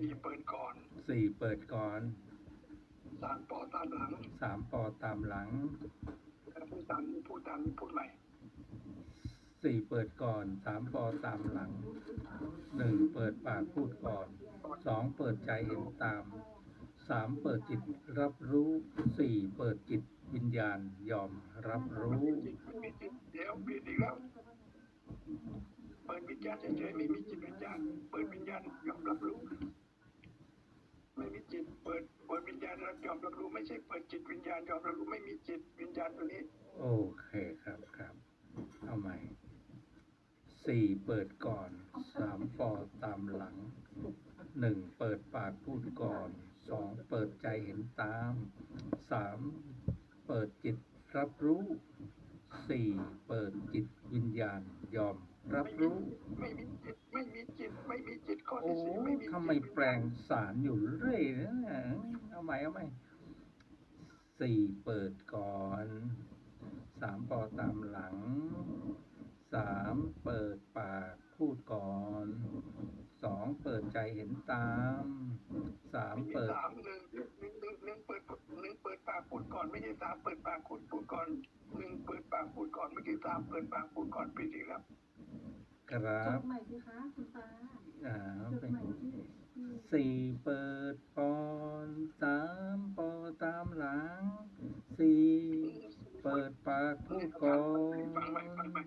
สี่เปิดก่อนสี่เปิดก่อนสามปอตามหลังสามปอตามหลังแล้วพูดตามนี้พูดตามนี้พูดใหม่สี่เปิดก่อนสามปอตามหลังหนึ่งเปิดปากพูดก่อนสองเปิดใจเห็นตามสามเปิดจิตรับรู้สี่เปิดจิตวิญญาณยอมรับรู้จิตไม่มีจิตเดี๋ยวมีอีกแล้วเปิดวิญญาณเฉยๆไม่มีจิตวิญญาณเปิดวิญญาณยอมรับรู้ ไม่มีจิต เปิดเปิดวิญญาณยอมรับรู้ไม่ใช่เปิดจิตวิญญาณยอมรับรู้ไม่มีจิตวิญญาณตัวนี้ โอเคครับครับเอาใหม่สี่เปิดก่อนสามปอตามหลังหนึ่งเปิดปากพูดก่อนสองเปิดใจเห็นตามสามเปิดจิตรับรู้สี่เปิดจิตวิญญาณยอม รับรู้ไม่มีจิตไม่มีจิตไม่มีจิตข้อโอ้ที่สี่ไม่มีทำไมแปลงสารอยู่เรื่อยนะเอาใหม่เอาใหม่สี่เปิดก่อนสามปอตามหลังสามเปิดปากพูดก่อนสองเปิดใจเห็นตามสามเปิดสามหนึ่งหนึ่งหนึ่งหนึ่งเปิดหนึ่งเปิดปากพูดก่อนไม่ใช่สามเปิดปากพูดพูดก่อนหนึ่งเปิดปากพูดก่อนไม่ใช่สามเปิดปากพูดก่อนผิดอีกแล้ว ครัจบดใหม่สิคะคุณตาอ่าจดเป็นใหม่ที่ที่สี่เปิดก่อนสามปอตามหลังสี่เปิดปากพูดก่อนฟังใหม่ฟังใหม่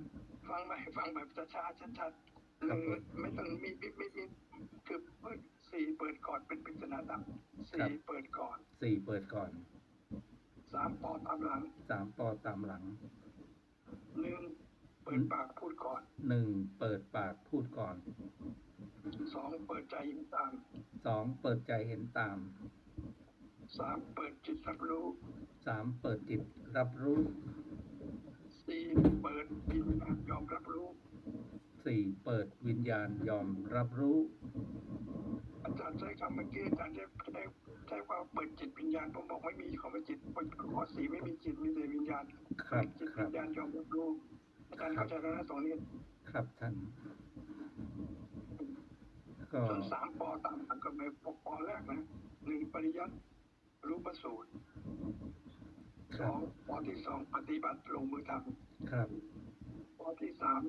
ฟังใหม่ฟังแบบช้าๆชัดๆหนึ่งไม่ต้องมีไม่ไม่มีคือเปิดสี่เปิดก่อนเป็นปริศนาธรรมสี่เปิดก่อนสี่เปิดก่อนสามปอตามหลังสามปอตามหลังหนึ่งเปิดปากพูดก่อนหนึ่งเปิดปากพูดก่อนสองเปิดใจยิ้มตามสองเปิดใจเห็นตามสามเปิดจิตรับรู้สามเปิดจิตรับรู้สี่เปิดวิญญาณยอมรับรู้สี่เปิดวิญญาณยอมรับรู้ อาจารย์ใช้คำเมื่อกี้อาจารย์ใช้ใช้ใช้ว่าเปิดจิตวิญญาณผมบอกไม่มีคำว่าจิตข้อสี่ไม่มีจิตมีแต่วิญญาณครับจิตครัวิบญญาณยอมรับรู้ อาจารย์เข้าใจแล้วนะตรงนี้ ครับท่านก็ส่วนสามปอตามหลังก็ไม่ปกปอแรกนะหนึ่งปริยัติรู้ประสูตรคสรัอบงปอที่สองปฏิบัติลงมือทครับำปอที่สาม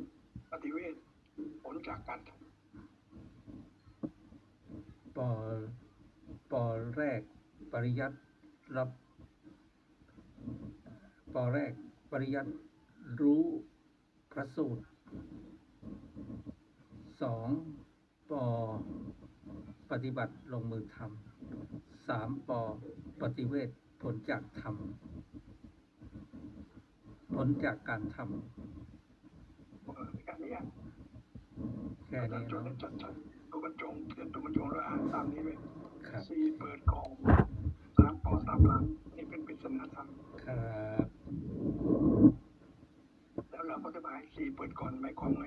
ปฏิเวทผลจากการทปอปอแรกปริยัติรับปอแรกปริยัติรู้ พระสูตรสองปอปฏิบัติลงมือทำสามปอปฏิเวทผลจากทำผลจากการทำเออการนี้ำแค่นี้จดเนาะจดจดตัวบรรจงเขียนตัวบรรจงแล้วอ่านตามนี้เลยครับสี่เปิดกองสามปอสามหลังนี่เป็นปริศนาธรรมครับ แล้วเราก็จะหมาย สี่เปิดก่อนหมายความไง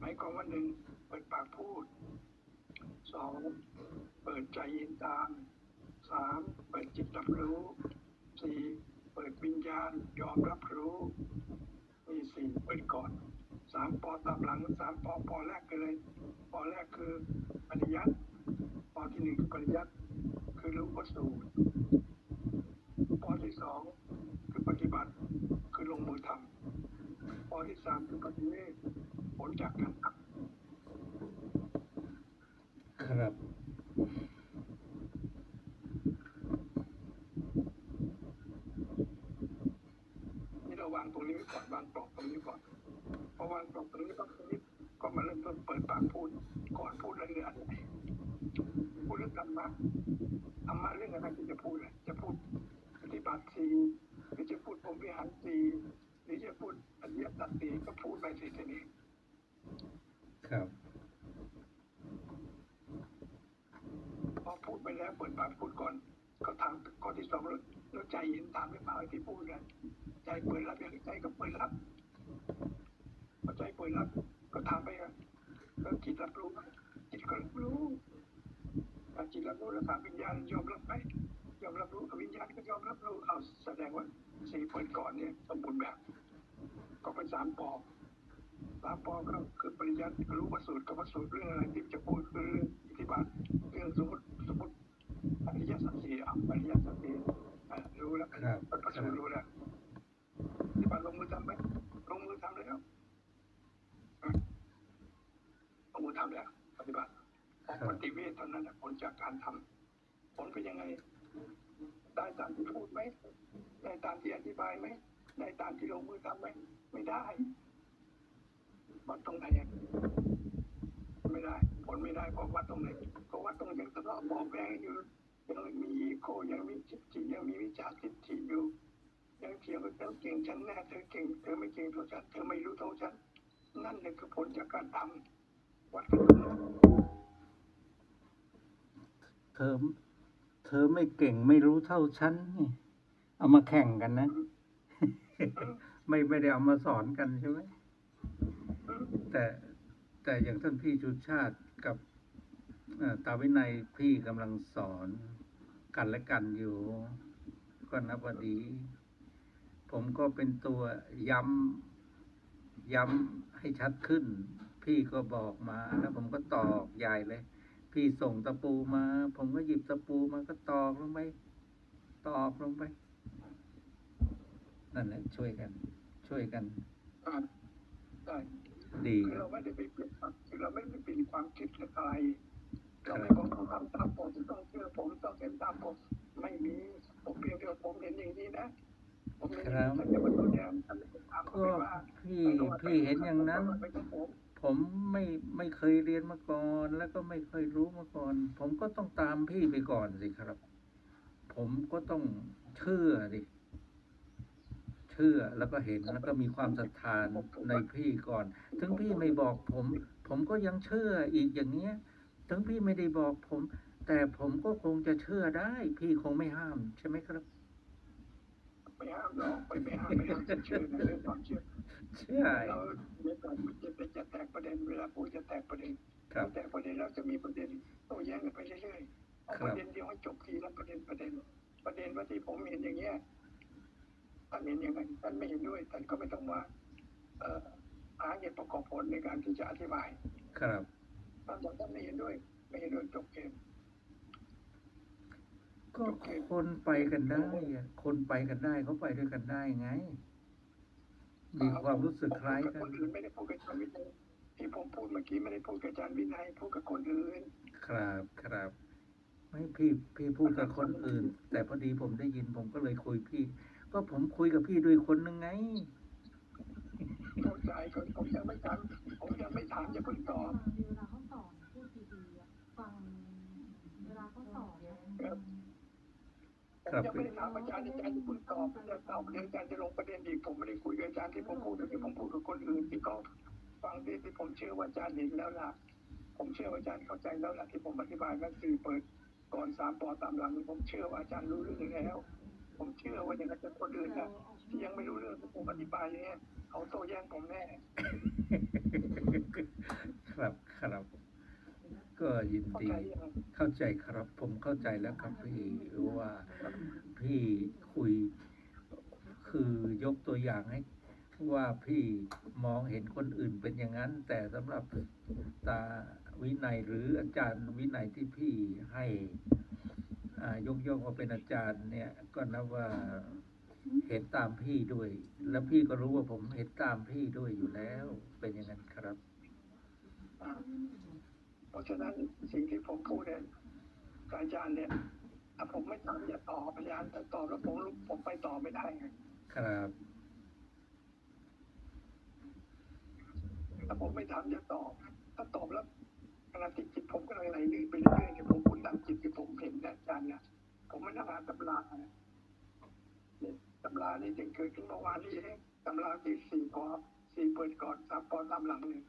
หมายความว่าหนึ่งเปิดปากพูดสองเปิดใจยินตามสามเปิดจิตรับรู้สี่เปิดวิญญาณยอมรับรู้นี่สี่เปิดก่อนสามปอตามหลังสามปอปอแรกเลยปอแรกคือปริยัติปอที่หนึ่งคือปริยัติคือรู้วัตสูตรปอที่สองคือปฏิบัติคือลงมือท สามคือปฏิเวทผลจากการับำนี่เราวางตรงนี้ไว้ก่อนวางกรอบตรงนี้ก่อนพอวางกรอบตรงนี้ก็ตรงนี้ก็มาเริ่มต้นเปิดปากพูด ก่อนพูดเรื่องอะไรพูดเรื่องธรรมะธรรมะเรื่องอะไรที่จะพูดเลยจะพูดปฏิบัติสีหรือจะพูดผมวิหารสีหรือจะพูดอริยสัจสีก็พูดไปสิทีนี้ ครับ พูดไปแล้วเปิดปากพูดก่อนก็ถามข้อที่สองแล้วใจเย็นตามไม่เปล่าไอ้ที่พูดนะใจเปิดรับอย่างใจก็เปิดรับพอใจเปิดรับก็ถามไปอะแล้วจิตรับรู้จิตก็รับรู้ถ้าจิตรับรู้แล้วถามวิญญาณยอมรับไหมยอมรับรู้วิญญาณก็ยอมรับรู้เอาแสดงว่าสี่เปิดก่อนเนี่ยสมบูรณ์แบบ ก็เป็นสามปอสามปอก็คือปริยัติรู้ประสูตรกับประสูตรเรื่องอะไรที่จะพูดคือเรื่องอิทธิบาทเรื่องสมมติ ริยสัจสี่อปริยสัจสี่รู้แล้วประสูรู้แล้วที่ป่าลงมือทำไหมลงมือทำแล้วลงมือทำแล้วปฏิบัติปฏิเวทเท่านั้นผลจากการทำผลเป็นยังไงได้ตามที่พูดไหมได้ตามที่อธิบายไหมได้ตามที่ลงมือทำไหมไม่ได้วัดตรงไหนไม่ได้ ผลไม่ได้เพราะวัดตรงไหนเพราะวัดตรงไหนทะเลาะบอกแย้งอยู่ ยังมีอีโคยังมีจิตจิยังมีวิจารจิตจิอยู่ยังเถียงว่าเธอเก่งฉันแน่เธอเก่งเธอไม่เก่งเท่าฉันเธอไม่รู้เท่าฉัน นั่นเลยคือผลจากการทำวัดเธอเธอไม่เก่งไม่รู้เท่าฉันนี่เอามาแข่งกันนะ ไม่ไม่ได้เอามาสอนกันใช่ไหมแต่แต่อย่างท่านพี่ชุดชาติกับตาวินัยพี่กำลังสอน กันและกันอยู่ก็นับว่าดี ผมก็เป็นตัวย้ำย้ำให้ชัดขึ้น พี่ก็บอกมา แล้วผมก็ตอกใหญ่เลย พี่ส่งตะปูมา ผมก็หยิบตะปูมาก็ตอกลงไปตอกลงไปนั่นแหละช่วยกัน ช่วยกันอ่าได้ดีคือครัเราบไม่ได้ไปเปลี่ยนความคือเราไม่ได้เปลี่ยนความคิดหรืออะไร เราไม่บอกต้องทำตามผมต้องเชื่อผมต้องเป็นตามผมไม่มีผมเพียงแต่ว่าผมเห็นอย่างนี้นะผมเห็นอย่างนี้ฉันจะมาตัวแทนฉันจะถามเขาก็พี่พี่เห็นอย่างนั้นผมผมไม่ไม่เคยเรียนมาก่อน แล้วก็ไม่เคยรู้มาก่อน ผมก็ต้องตามพี่ไปก่อนสิครับ ผมก็ต้องเชื่อดิเชื่อแล้วก็เห็นแล้วก็มีความศรัทธานในพี่ก่อน ถึงพี่ไม่บอกผม ผมก็ยังเชื่ออีกอย่างเนี้ย ถึงพี่ไม่ได้บอกผม แต่ผมก็คงจะเชื่อได้ พี่คงไม่ห้าม ใช่ไหมครับ ไม่ห้ามหรอกไม่ห้ามไม่ห้ามเชื่อในเรื่องความเชื่อใช่เราไม่ต้องจะจะจะแตกประเด็นเวลาพูดจะแตกประเด็นครับแตกประเด็นเราจะมีประเด็นโต้แย้งกันไปเรื่อยๆเอาครับประเด็นเดียวให้จบทีละประเด็นประเด็น ประเด็นว่าที่ผมเห็นอย่างเงี้ยท่านเห็นยังไงท่านไม่เห็นด้วยท่านก็ไม่ต้องมาเอ่อหาเหตุประกอบผลในการที่จะอธิบาย ครับ ท่านบอกท่านไม่เห็นด้วยไม่เห็นด้วยจบเกมก็คนไปกันได้อะคนไปกันได้เขาไปด้วยกันได้ไง มีความรู้สึกคล้ายผมกัพูดกับคนนอื่นไม่ได้พูดกับอาจารย์วินัยที่ผมพูดเมื่อกี้ไม่ได้พูดกับอาจารย์วินัยพูดกับคนอื่น ครับครับ ไม่พี่พี่พูดกับคนอื่น แต่พอดีผมได้ยินผมก็เลยคุยพี่ ก็ผมคุยกับพี่ด้วยคนหนึ่งไงเข้าใจก็ผมยังไม่ถามผมยังไม่ถามอย่าเพิ่งตอบ เวลาเขาสอนพูดดีๆอะฟังเวลาเขา สอนอะผมยังไม่ได้ถามอาจารย์อาจารย์อย่าเพิ่งตอบจะตอบเดี๋ยวอาจารย์จะลงประเด็นอีกผมไม่ได้คุยกับอาจารย์ที่ผมพูดที่ผมพูดกับคนอื่นที่เขาฟังที่ที่ผมเชื่อว่าอาจารย์เห็นแล้วล่ะผมเชื่อว่าอาจารย์เข้าใจแล้วล่ะที่ผมอธิบายก็คือเปิดก่อนสามปอตามหลังผมเชื่อว่าอาจารย์รู้เรื่องแล้ว ผมเชื่อว่าอย่างนั้นจะคนอื่นนะที่ยังไม่รู้เรื่องที่ผมอธิบายเนี่ยเขาโต้แย้งผมแน่ครับครับก็ยินเข้าดีใจยัง เข้าใจครับผมเข้าใจแล้วครับพี่ว่าพี่คุย คือยกตัวอย่างให้ว่าพี่มองเห็นคนอื่นเป็นอย่างนั้น แต่สำหรับตาวินัยหรืออาจารย์วินัยที่พี่ให้ยกย่องว่าเป็นอาจารย์เนี่ยก็นับว่าเห็นตามพี่ด้วย แล้วพี่ก็รู้ว่าผมเห็นตามพี่ด้วยอยู่แล้ว เป็นอย่างนั้นครับ เพราะฉะนั้นสิ่งที่ผมพูดเนี่ยกับอาจารย์เนี่ยถ้าผมไม่ถามอย่าตอบอาจารย์แต่ตอบแล้วผมรู้ผมไปต่อไม่ได้ไงครับถ้าผมไม่ถามอย่าตอบถ้าตอบแล้วขณะที่จิตผมกำลังไหลลื่นไปเรื่อยๆเนี่ยผมพูดตามจิตที่ผมเห็นนะอาจารย์นะผมไม่นั่งอ่านตำรานะเนี่ยตำรานี่จึงเกิดขึ้นเมื่อวานนี้เองตำราที่สี่ปอสี่เปิดก่อนสามปอตามหลังเนี่ย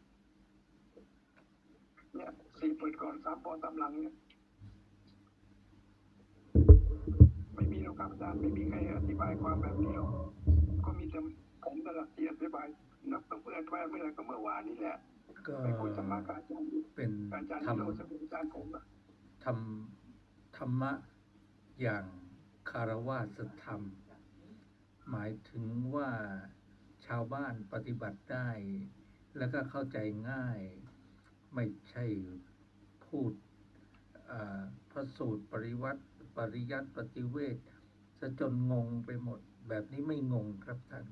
เนี่ย สี่เปิดก่อนสามปอตามหลังเนี่ย ไม่มีหรอกครับอาจารย์ไม่มีใครอธิบายความแบบนี้หรอกก็มีแต่ผมนั่นแหละที่อธิบายนับตั้งเมื่อเมื่อเมื่อไหร่ก็เมื่อวานนี้แหละก็ไปคุยธรรมะกับอาจารย์เป็นอาจารย์ธรรมโนจะเป็นอาจารย์ผมอะทำธรรมะอย่างคารวาสธรรม หมายถึงว่าชาวบ้านปฏิบัติได้ แล้วก็เข้าใจง่าย ไม่ใช่พูดอ่าพระสูตรปริวัติปริยัติปฏิเวทจะจนงงไปหมด แบบนี้ไม่งงครับท่าน